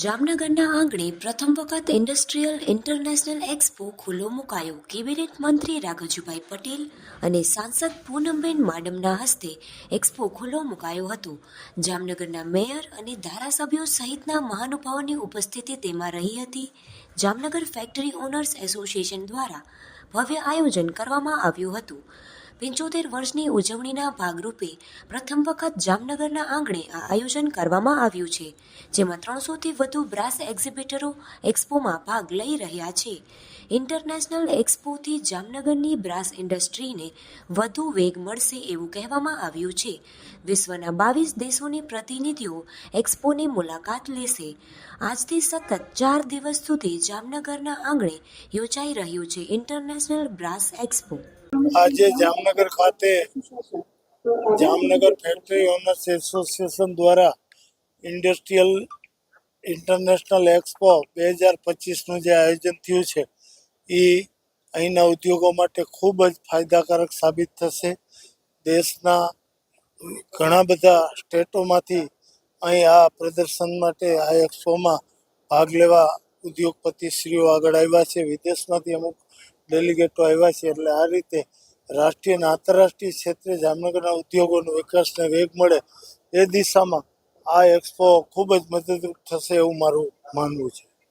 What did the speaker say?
જામનગરના આંગણે પ્રથમ વખત ઇન્ડસ્ટ્રીયલ ઇન્ટરનેશનલ એક્સપો ખુલ્લો મુકાયો. કેબિનેટ મંત્રી રાઘવજીભાઈ પટેલ અને સાંસદ પૂનમબેન માડમના હસ્તે એક્સપો ખુલ્લો મુકાયો હતો. જામનગરના મેયર અને ધારાસભ્યો સહિતના મહાનુભાવોની ઉપસ્થિતિ તેમાં રહી હતી. જામનગર ફેક્ટરી ઓનર્સ એસોસિએશન દ્વારા ભવ્ય આયોજન કરવામાં આવ્યું હતું. પંચોતેર વર્ષની ઉજવણીના ભાગરૂપે પ્રથમ વખત જામનગરના આંગણે આ આયોજન કરવામાં આવ્યું છે, જેમાં ત્રણસોથી વધુ બ્રાસ એક્ઝિબિટરો એક્સપોમાં ભાગ લઈ રહ્યા છે. ઇન્ટરનેશનલ એક્સપોથી જામનગરની બ્રાસ ઇન્ડસ્ટ્રીને વધુ વેગ મળશે એવું કહેવામાં આવ્યું છે. વિશ્વના બાવીસ દેશોની પ્રતિનિધિઓ એક્સપોની મુલાકાત લેશે. આજથી સતત ચાર દિવસ સુધી જામનગરના આંગણે યોજાઈ રહ્યું છે ઇન્ટરનેશનલ બ્રાસ એક્સપો. આજે જામનગર ખાતે જામનગર ફેક્ટરી ઓનર્સ એસોસિએશન દ્વારા ઇન્ડસ્ટ્રીયલ ઇન્ટરનેશનલ એક્સપો બે હજાર પચીસનું જે આયોજન થયું છે, એ અહીંના ઉદ્યોગો માટે ખૂબ જ ફાયદાકારક સાબિત થશે. દેશના ઘણા બધા સ્ટેટોમાંથી અહીં આ પ્રદર્શન માટે આ એક્સપોમાં ભાગ લેવા ઉદ્યોગપતિશ્રીઓ આગળ આવ્યા છે. વિદેશમાંથી અમુક ડેલિગેટો આવ્યા છે એટલે આ રીતે રાષ્ટ્રીય અને આંતરરાષ્ટ્રીય ક્ષેત્રે જામનગરના ઉદ્યોગોનો વિકાસને વેગ મળે એ દિશામાં આ એક્સપો ખૂબ જ મદદરૂપ થશે એવું મારું માનવું છે.